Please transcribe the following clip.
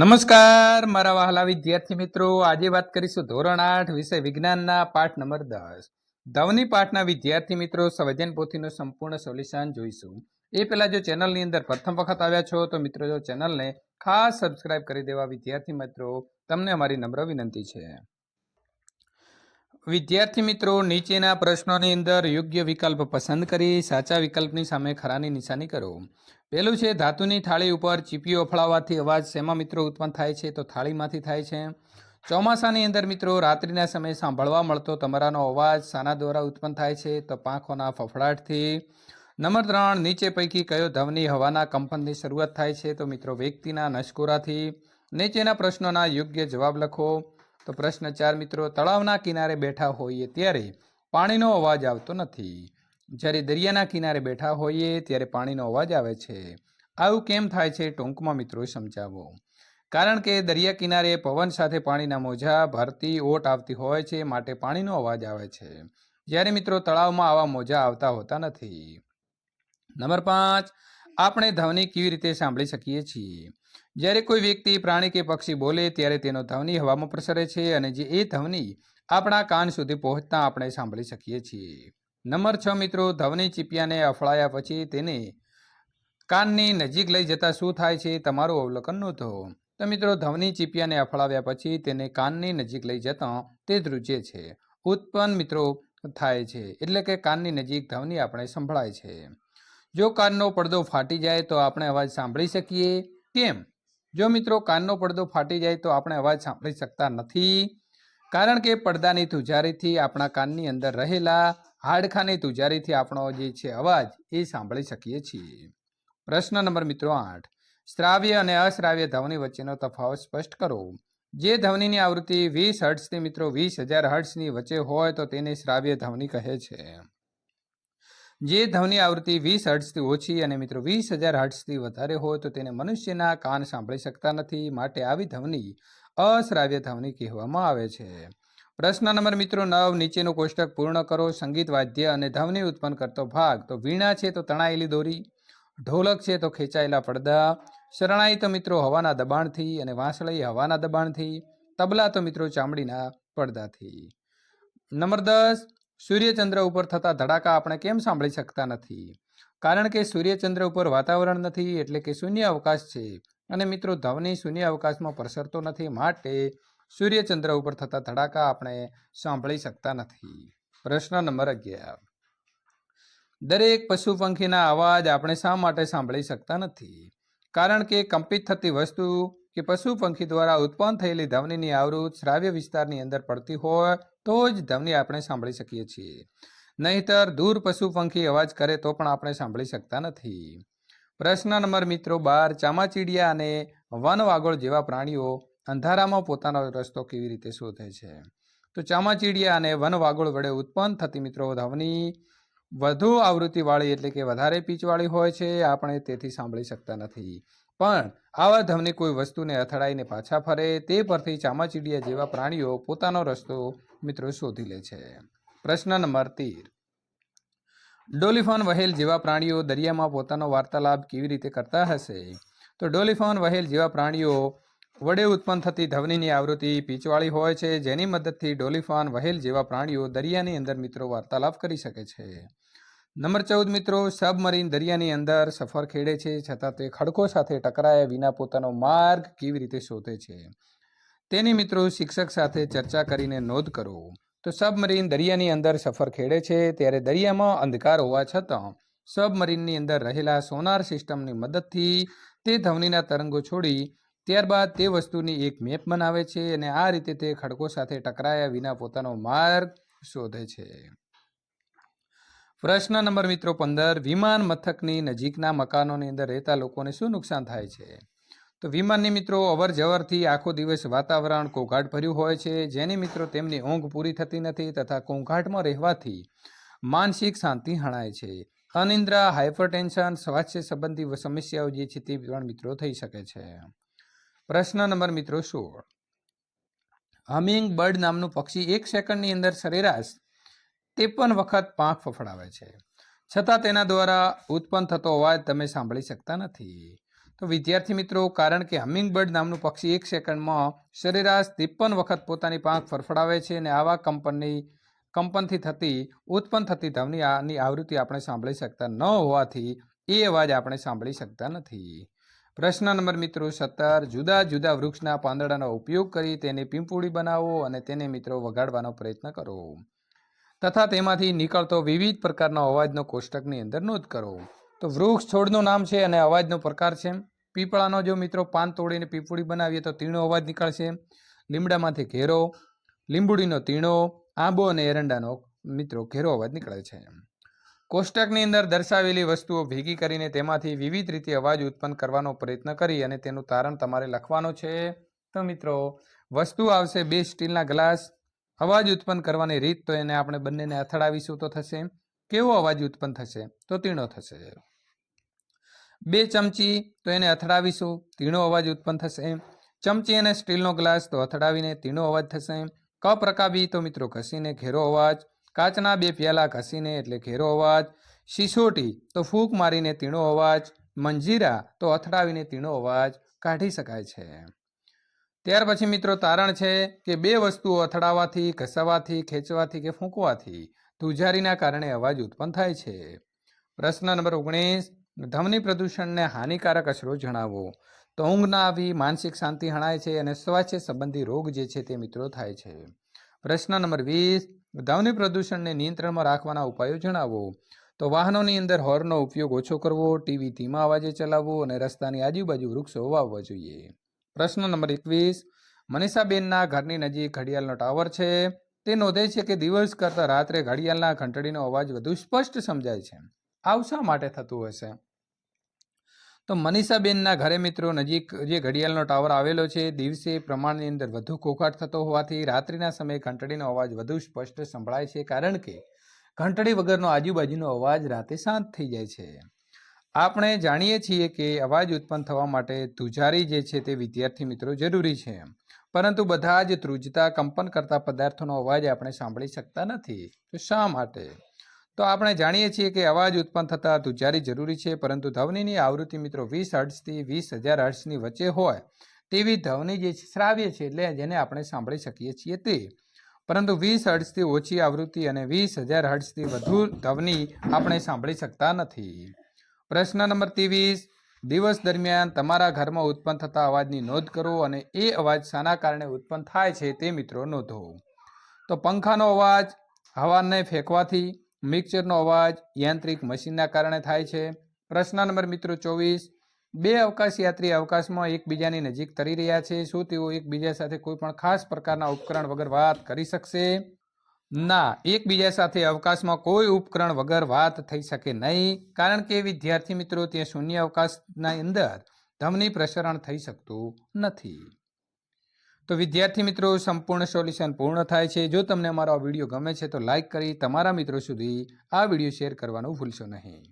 નમસ્કાર, મારા વહાલા વિદ્યાર્થી મિત્રો. આજે વાત કરીશું ધોરણ આઠ વિષય વિજ્ઞાનના પાઠ નંબર દસ. ધવની પાઠના વિદ્યાર્થી મિત્રો સંવેદન પોથીનું સંપૂર્ણ સોલ્યુશન જોઈશું. એ પહેલાં જો ચેનલની અંદર પ્રથમ વખત આવ્યા છો, તો મિત્રો જો ચેનલને ખાસ સબસ્ક્રાઇબ કરી દેવા વિદ્યાર્થી મિત્રો, તમને અમારી નમ્ર વિનંતી છે. વિદ્યાર્થી મિત્રો, નીચેના પ્રશ્નોની અંદર યોગ્ય વિકલ્પ પસંદ કરી સાચા વિકલ્પની સામે ખરાની નિશાની કરો. પહેલું છે, ધાતુની થાળી ઉપર ચીપીઓ અફળાવવાથી અવાજ શેમાં મિત્રો ઉત્પન્ન થાય છે તો થાળીમાંથી થાય છે. ચોમાસાની અંદર મિત્રો રાત્રિના સમયે સાંભળવા મળતો તમારાનો અવાજ સાના દ્વારા ઉત્પન્ન થાય છે તો પાંખોના ફફડાટથી. નંબર ત્રણ, નીચે પૈકી કયો ધવની હવાના કંપનની શરૂઆત થાય છે તો મિત્રો વ્યક્તિના નસકોરાથી. નીચેના પ્રશ્નોના યોગ્ય જવાબ લખો. તો પ્રશ્ન ચાર મિત્રો, તળાવના કિનારે બેઠા હોઈએ ત્યારે પાણીનો અવાજ આવતો નથી. જ્યારે દરિયાના કિનારે બેઠા હોઈએ ત્યારે પાણીનો અવાજ આવે છે. આવું કેમ થાય છે ટૂંકમાં મિત્રો સમજાવો. કારણ કે દરિયા કિનારે પવન સાથે પાણીના મોજા, ભરતી ઓટ આવતી હોય છે માટે પાણીનો અવાજ આવે છે. જ્યારે મિત્રો તળાવમાં આવા મોજા આવતા હોતા નથી. નંબર પાંચ. આપણે ધ્વનિ કેવી રીતે સાંભળી શકીએ છીએ? જ્યારે કોઈ વ્યક્તિ પ્રાણી કે પક્ષી બોલે ત્યારે તેનો ધ્વનિ હવામાં પ્રસરે છે અને જે એ ધ્વનિ આપણા કાન સુધી પહોંચતા આપણે સાંભળી શકીએ છીએ. નંબર છ મિત્રો, ધવની ચીપિયાને અફળાયા પછી તેને કાનની નજીક લઈ જતા શું થાય છે તમારું અવલોકન નહોતો તો મિત્રો, ધવની ચીપિયાને અફળાવ્યા પછી તેને કાનની નજીક લઈ જતાં તે ધ્રુજે છે. ઉત્પન્ન મિત્રો, થાય છે. એટલે કે કાનની નજીક ધવની આપણે સંભળાય છે. જો કાનનો પડદો ફાટી જાય તો આપણે અવાજ સાંભળી શકીએ? કેમ? જો મિત્રો, કાનનો પડદો ફાટી જાય તો આપણે અવાજ સાંભળી શકતા નથી. કારણ કે પડદાની ધુજારીથી આપણા કાનની અંદર રહેલા હાડખાની તુજારીથી આપણો જે છે અવાજ એ સાંભળી શકીએ છીએ. પ્રશ્ન નંબર મિત્રો આઠ. શ્રાવ્ય અને અશ્રાવ્ય ધ્વનિ વચ્ચેનો તફાવત સ્પષ્ટ કરો. જે ધ્વનિની આવૃત્તિ વીસ હર્ટ્સથી મિત્રો, વીસ હજાર હર્ટ્સની વચ્ચે હોય તો તેને શ્રાવ્ય ધ્વનિ કહે છે. જે ધ્વનિ આવૃત્તિ વીસ હર્ટ્સથી ઓછી અને મિત્રો વીસ હજાર હર્ટ્સથી વધારે હોય તો તેને મનુષ્યના કાન સાંભળી શકતા નથી, માટે આવી ધ્વનિ અશ્રાવ્ય ધ્વનિ કહેવામાં આવે છે. પ્રશ્ન નંબર મિત્રો, નવ, નીચેનું કોષ્ટક પૂર્ણ કરો, સંગીત, વાદ્ય અને ધ્વનિ ઉત્પન્ન કરતો ભાગ. તો વીણા છે તો તણાયેલી દોરી, ઢોલક છે તો ખેંચાયેલા પડદા, શરણાઈ તો મિત્રો હવાના દબાણથી અને વાંસળી હવાના દબાણથી, તબલા તો મિત્રો ચામડીના પડદાથી. નંબર દસ, સૂર્યચંદ્ર ઉપર થતા ધડાકા આપણે કેમ સાંભળી શકતા નથી? કારણ કે સૂર્યચંદ્ર ઉપર વાતાવરણ નથી એટલે કે શૂન્ય અવકાશ છે. અને મિત્રો, ધવની શૂન્ય અવકાશમાં પ્રસરતો નથી. માટે સૂર્યચંદ્ર ઉપર થતા ધડાકા આપણે સાંભળી શકતા નથી. પ્રશ્ન નંબર અગિયાર. દરેક પશુ પંખીના અવાજ આપણે શા માટે સાંભળી શકતા નથી? કારણ કે કંપિત થતી વસ્તુ કે પશુ પંખી દ્વારા ઉત્પન્ન થયેલી ધ્વનિની આવૃત શ્રાવ્ય વિસ્તારની અંદર પડતી હોય તો જ ધ્વનિ આપણે સાંભળી શકીએ છીએ. નહીતર દૂર પશુ પંખી અવાજ કરે તો પણ આપણે સાંભળી શકતા નથી. પ્રશ્ન નંબર મિત્રો બાર, ચામાચીડિયા અને વનવાગોળ જેવા પ્રાણીઓ અંધારામાં પોતાનો રસ્તો કેવી રીતે શોધે છે? તો ચામાચીડિયા અને વનવાગોળ વડે ઉત્પન્ન થતી મિત્રો ધ્વનિ વધુ આવૃત્તિવાળી એટલે કે વધારે પીચવાળી હોય છે, આપણે તેથી સાંભળી શકતા નથી. પણ આવા ધવની કોઈ વસ્તુને અથડાઈને પાછા ફરે, તે પરથી ચામાચીડિયા જેવા પ્રાણીઓ પોતાનો રસ્તો મિત્રો શોધી લે છે. પ્રશ્ન નંબર તીર. ડોલિફોન વહેલ જેવા પ્રાણીઓ દરિયામાં પોતાનો વાર્તાલાપ કેવી રીતે કરતા હશે? તો ડોલિફોન વહેલ જેવા પ્રાણીઓ વડે ઉત્પન્ન થતી ધવનીની આવૃત્તિ પીચવાળી હોય છે, જેની મદદથી ડોલિફાન વહેલ જેવા પ્રાણીઓ દરિયાની અંદર મિત્રો વાર્તાલાપ કરી શકે છે. નંબર ચૌદ મિત્રો, સબમરીન દરિયાની અંદર સફર ખેડે છે, છતાં તે ખડકો સાથે ટકરાયા વિના પોતાનો માર્ગ કેવી રીતે શોધે છે? તેની મિત્રો શિક્ષક સાથે ચર્ચા કરીને નોંધ કરો. તો સબમરીન દરિયાની અંદર સફર ખેડે છે, ત્યારે દરિયામાં અંધકાર હોવા છતાં સબમરીનની અંદર રહેલા સોનાર સિસ્ટમની મદદથી તે ધવનીના તરંગો છોડી ત્યારબાદ તે વસ્તુની એક મેપ બનાવે છે અને આ રીતે તે ખડકો સાથે ટકરાયા વિના પોતાનો માર્ગ શોધે છે. પ્રશ્ન નંબર મિત્રો પંદર, વિમાન મથકની નજીકના મકાનોની અંદર રહેતા લોકોને શું નુકસાન થાય છે? તો વિમાનની મિત્રો અવર જવરથી આખો દિવસ વાતાવરણ કોઘાટ ભર્યું હોય છે. જેની મિત્રો તેમની ઊંઘ પૂરી થતી નથી તથા કોંઘાટમાં રહેવાથી માનસિક શાંતિ હણાય છે. અનિદ્રા હાઇપરટેન્શન સ્વાસ્થ્ય સંબંધી સમસ્યાઓ જે છે તે પણ મિત્રો થઈ શકે છે. પ્રશ્ન નંબર મિત્રો સોળ. હમિંગ બર્ડ નામનું પક્ષી એક સેકન્ડની અંદર સરેરાશ ત્રેપન વખત પાંખ ફફડાવે છે. છતાં તેના દ્વારા ઉત્પન્ન થતો અવાજ તમે સાંભળી શકતા નથી. તો વિદ્યાર્થી મિત્રો, કારણ કે હમિંગ બર્ડ નામનું પક્ષી એક સેકન્ડમાં સરેરાશ ત્રેપન વખત પોતાની પાંખ ફરફડાવે છે અને આવા કંપનની, કંપનથી થતી, ઉત્પન્ન થતી ધ્વનિ આની આવૃત્તિ આપણે સાંભળી શકતા ન હોવાથી એ અવાજ આપણે સાંભળી શકતા નથી. પ્રશ્ન નંબર મિત્રો સત્તર, જુદા જુદા વૃક્ષના પાંદડાનો ઉપયોગ કરી તેને પીંપુડી બનાવો અને તેને મિત્રો વગાડવાનો પ્રયત્ન કરો. તથા તેમાંથી નીકળતો વિવિધ પ્રકારનો અવાજનો કોષ્ટકની અંદર નોંધ કરો. તો વૃક્ષ છોડનું નામ છે અને અવાજનો પ્રકાર છે. પીપળાનો જો મિત્રો પાન તોડીને પીપુડી બનાવીએ તો તીણો અવાજ નીકળશે. લીમડામાંથી ઘેરો, લીંબુડીનો તીણો, આંબો અને એરંડાનો મિત્રો ઘેરો અવાજ નીકળે છે. કોષ્ટકની અંદર દર્શાવેલી વસ્તુઓ ભેગી કરીને તેમાંથી વિવિધ રીતે અવાજ ઉત્પન્ન કરવાનો પ્રયત્ન કરી અને તેનું તારણ તમારે લખવાનું છે. તો મિત્રો, વસ્તુ આવશે બે સ્ટીલના ગ્લાસ. અવાજ ઉત્પન્ન કરવાની રીત તો એને આપણે બંનેને અથડાવીશું તો થશે. કેવો અવાજ ઉત્પન્ન થશે? તો તીણો થશે. બે ચમચી તો એને અથડાવીશું, તીણો અવાજ ઉત્પન્ન થશે. ચમચી અને સ્ટીલનો ગ્લાસ તો અથડાવીને તીણો અવાજ થશે. કપ રકાબી તો મિત્રો ઘસીને ઘેરો અવાજ. કાચના બે પ્યાલા ઘસીને એટલે ઘેરો અવાજ સિસોટી તો ફૂંક મારીને તીણો અવાજ, મંજીરા, તો અથડાવીને તીણો અવાજ કાઢી શકાય છે. ત્યાર પછી મિત્રો તારણ છે કે બે વસ્તુઓ અથડાવાથી, ઘસાવાથી, ખેંચવાથી કે ફૂંકવાથી ધુજારીના કારણે અવાજ ઉત્પન્ન થાય છે. પ્રશ્ન નંબર ઓગણીસ, ધમની પ્રદૂષણને હાનિકારક અસરો જણાવો. તો ઊંઘ ના આવી માનસિક શાંતિ હણાય છે અને સ્વાસ્થ્ય સંબંધી રોગ જે છે તે મિત્રો થાય છે. પ્રશ્ન નંબર વીસ ધ્વનિ પ્રદૂષણને નિયંત્રણમાં રાખવાના ઉપાયો જણાવો. તો વાહનોની અંદર હોર્નનો ઉપયોગ ઓછો કરવો, ટીવી ધીમા અવાજે ચલાવવું અને રસ્તાની આજુબાજુ વૃક્ષો વાવવા જોઈએ. પ્રશ્ન નંબર એકવીસ, મનીષાબેનના ઘરની નજીક ઘડિયાળનો ટાવર છે. તે નોંધે છે કે દિવસ કરતાં રાત્રે ઘડિયાળના ઘંટડીનો અવાજ વધુ સ્પષ્ટ સમજાય છે. આવું શા માટે થતું હશે? તો મનીષાબેનના ઘરે મિત્રો નજીક જે ઘડિયાળનો ટાવર આવેલો છે, દિવસે પ્રમાણની અંદર વધુ કોકાટ થતો હોવાથી રાત્રિના સમયે ઘંટડીનો અવાજ વધુ સ્પષ્ટ સંભળાય છે, કારણ કે ઘંટડી વગરનો આજુબાજુનો અવાજ રાતે શાંત થઈ જાય છે. આપણે જાણીએ છીએ કે અવાજ ઉત્પન્ન થવા માટે ધ્રુજારી જે છે તે વિદ્યાર્થી મિત્રો જરૂરી છે. પરંતુ બધા જ ધ્રુજતા કંપન કરતા પદાર્થોનો અવાજ આપણે સાંભળી શકતા નથી. તો શા માટે? તો આપણે જાણીએ છીએ કે અવાજ ઉત્પન્ન થતાં ધ્રુજારી જરૂરી છે, પરંતુ ધ્વનિની આવૃત્તિ મિત્રો વીસ હર્ટ્સથી વીસ હજાર હર્ટ્સની વચ્ચે હોય, તેવી ધ્વનિ જે શ્રાવ્ય છે એટલે જેને આપણે સાંભળી શકીએ છીએ તે. પરંતુ વીસ હર્ટ્સથી ઓછી આવૃત્તિ અને વીસ હજાર હર્ટ્સથી વધુ ધ્વનિ આપણે સાંભળી શકતા નથી. પ્રશ્ન નંબર ત્રેવીસ. દિવસ દરમિયાન તમારા ઘરમાં ઉત્પન્ન થતા અવાજની નોંધ કરો અને એ અવાજ શાના કારણે ઉત્પન્ન થાય છે તે મિત્રો નોંધો. તો પંખાનો અવાજ, હવાને ફેંકવાથી મિક્સરનો અવાજ યાંત્રિક મશીનના કારણે થાય છે. પ્રશ્ન નંબર મિત્રો ચોવીસ, બે અવકાશયાત્રી અવકાશમાં એકબીજાની નજીક તરી રહ્યા છે. શું તેઓ એકબીજા સાથે કોઈ પણ ખાસ પ્રકારના ઉપકરણ વગર વાત કરી શકશે? ના, એકબીજા સાથે અવકાશમાં કોઈ ઉપકરણ વગર વાત થઈ શકે નહીં, કારણ કે વિદ્યાર્થી મિત્રો, ત્યાં શૂન્ય અવકાશના અંદર ધમની પ્રસરણ થઈ શકતું નથી. તો વિદ્યાર્થી મિત્રો, સંપૂર્ણ સોલ્યુશન પૂર્ણ થાય છે. જો તમને અમારો આ વીડિયો ગમે છે, તો લાઇક કરી તમારા મિત્રો સુધી આ વીડિયો શેર કરવાનું ભૂલશો નહીં.